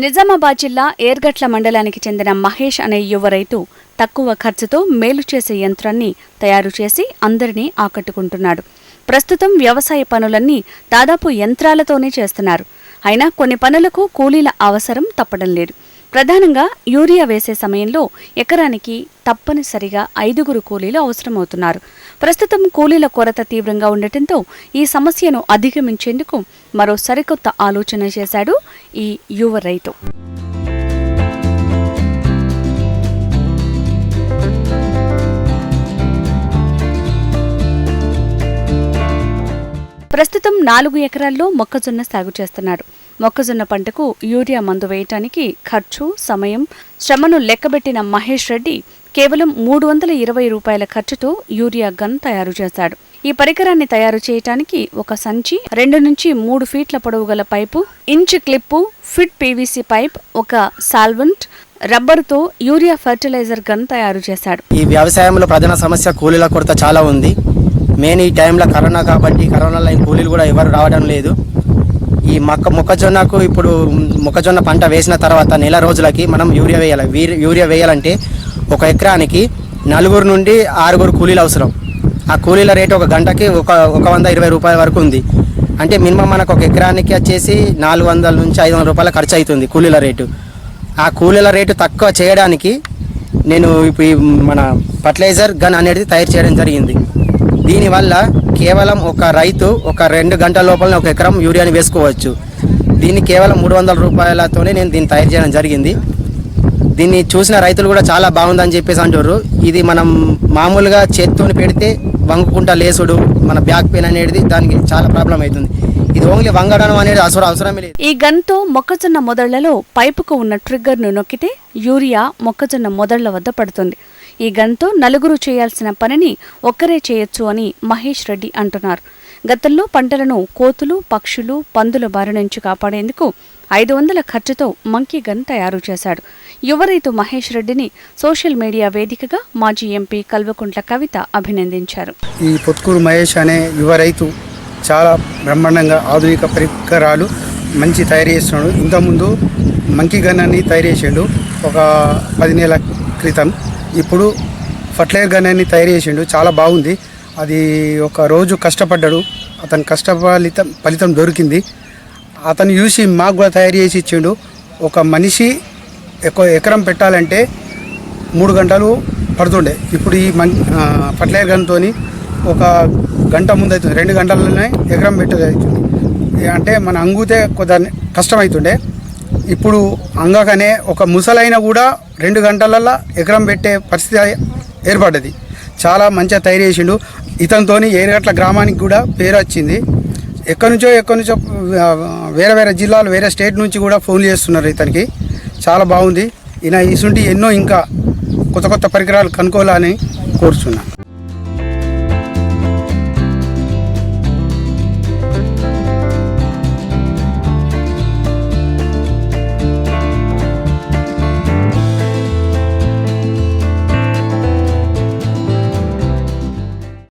నిజామాబాద్ జిల్లా ఏర్గట్ల మండలానికి చెందిన మహేష్ అనే యువ రైతు తక్కువ ఖర్చుతో మేలు చేసే యంత్రాన్ని తయారు చేసి అందరినీ ఆకట్టుకుంటున్నాడు. ప్రస్తుతం వ్యవసాయ పనులన్నీ దాదాపు యంత్రాలతోనే చేస్తున్నారు. అయినా కొన్ని పనులకు కూలీల అవసరం తప్పడం లేదు. ప్రధానంగా యూరియా వేసే సమయంలో ఎకరానికి తప్పనిసరిగా ఐదుగురు కూలీలు అవసరమవుతున్నారు. ప్రస్తుతం కూలీల కొరత తీవ్రంగా ఉండటంతో ఈ సమస్యను అధిగమించేందుకు మరో సరికొత్త ఆలోచన చేశాడు ఈ యువ రైతు. ప్రస్తుతం నాలుగు ఎకరాల్లో మొక్కజొన్న సాగు చేస్తున్నాడు. మొక్కజొన్న పంటకు యూరియా మందు వేయటానికి ఖర్చు సమయం శ్రమను లెక్కబెట్టిన మహేష్ రెడ్డి కేవలం మూడు వందల ఇరవై రూపాయల ఖర్చుతో యూరియా గన్ తయారు చేశాడు. ఈ పరికరాన్ని తయారు చేయటానికి ఒక సంచి రెండు నుంచి మూడు ఫీట్ల పొడవు గల pipe inch clip fit PVC pipe ఒక సాల్వెంట్ రబ్బరుతో యూరియా ఫర్టిలైజర్ గన్ తయారు చేశాడు. ఈ వ్యవసాయంలో ప్రధాన సమస్య కూలీల కొరత చాలా ఉంది. మెయిన్ ఈ టైంలో కరోనా కాబట్టి కరోనాలో కూలీలు కూడా ఎవరు రావడం లేదు. ఈ మొక్క మొక్కజొన్నకు ఇప్పుడు మొక్కజొన్న పంట వేసిన తర్వాత నెల రోజులకి మనం యూరియా వేయాలి. యూరియా వేయాలంటే ఒక ఎకరానికి నలుగురు నుండి ఆరుగురు కూలీలు అవసరం. ఆ కూలీల రేటు ఒక గంటకి ఒక ఒక వంద ఇరవై రూపాయల వరకు ఉంది. అంటే మినిమం మనకు ఒక ఎకరానికి వచ్చేసి నాలుగు వందల నుంచి ఐదు వందల రూపాయల ఖర్చు అవుతుంది కూలీల రేటు. ఆ కూలీల రేటు తక్కువ చేయడానికి నేను ఇప్పుడు ఈ మన ఫర్టిలైజర్ గన్ అనేది తయారు చేయడం జరిగింది. దీనివల్ల కేవలం ఒక రైతు ఒక రెండు గంటల లోపల ఒక ఎకరం యూరియాని వేసుకోవచ్చు. దీన్ని కేవలం మూడు వందల రూపాయలతోనే నేను దీన్ని తయారు చేయడం జరిగింది. దీన్ని చూసిన రైతులు కూడా చాలా బాగుందని చెప్పేసి అంటారు ఇది మనం మామూలుగా చేత్తోని పెడితే వంగుకుంటా లేసుడు మన బ్యాక్ పెయిన్ అనేది దానికి చాలా ప్రాబ్లం అవుతుంది. ఇది ఓన్లీ వంగడం అనేది అసలు అవసరమే లేదు. ఈ గన్తో మొక్కజొన్న మొదళ్ళలో పైపుకు ఉన్న ట్రిగ్గర్ను నొక్కితే యూరియా మొక్కజొన్న మొదళ్ళ వద్ద పడుతుంది. ఈ గన్తో నలుగురు చేయాల్సిన పనిని ఒక్కరే చేయొచ్చు అని మహేష్ రెడ్డి అంటున్నారు. గతంలో పంటలను కోతులు పక్షులు పందుల బారి నుంచి కాపాడేందుకు ఐదు వందల ఖర్చుతో మంకీ గన్ తయారు చేశాడు. యువ రైతు మహేష్ రెడ్డిని సోషల్ మీడియా వేదికగా మాజీ ఎంపీ కల్వకుంట్ల కవిత అభినందించారు. ఈ పొత్కూరు మహేష్ అనే యువ రైతు చాలా బ్రహ్మాండంగా ఆధునిక పరికరాలు మంచి తయారు చేస్తున్నాడు. ఇంతకుముందు మంకీ గన్ అని తయారు చేసిండు. ఒక పది నెలల క్రితం. ఇప్పుడు ఫర్టిలైజర్ గన్ అని తయారు చేసిండు. చాలా బాగుంది. అది ఒక రోజు కష్టపడ్డాడు. అతని కష్ట ఫలితం ఫలితం దొరికింది. అతను చూసి మాకు కూడా తయారు చేసి ఇచ్చిండు. ఒక మనిషి ఎక్కువ ఎకరం పెట్టాలంటే మూడు గంటలు పడుతుండే. ఇప్పుడు ఈ మన్ ఫర్టిలైజర్ గన్తో ఒక గంట ముందు అవుతుంది రెండు గంటలనే ఎకరం పెట్టేది అవుతుంది అంటే మన అంగుతే కొద్ది కష్టమవుతుండే ఇప్పుడు అంగకనే ఒక ముసలైన కూడా రెండు గంటలల్లో ఎకరం పెట్టే పరిస్థితి ఏర్పడ్డది. చాలా మంచిగా తయారు చేసిండు. ఇతనితో ఏరుగట్ల గ్రామానికి కూడా పేరు వచ్చింది. ఎక్కడి నుంచో ఎక్కడి నుంచో వేరే వేరే జిల్లాలు వేరే స్టేట్ నుంచి కూడా ఫోన్లు చేస్తున్నారు ఇతనికి. చాలా బాగుంది. ఈయన ఇసుంటి ఎన్నో ఇంకా కొత్త కొత్త పరికరాలు కనుక్కోవాలని కోరుచున్నాను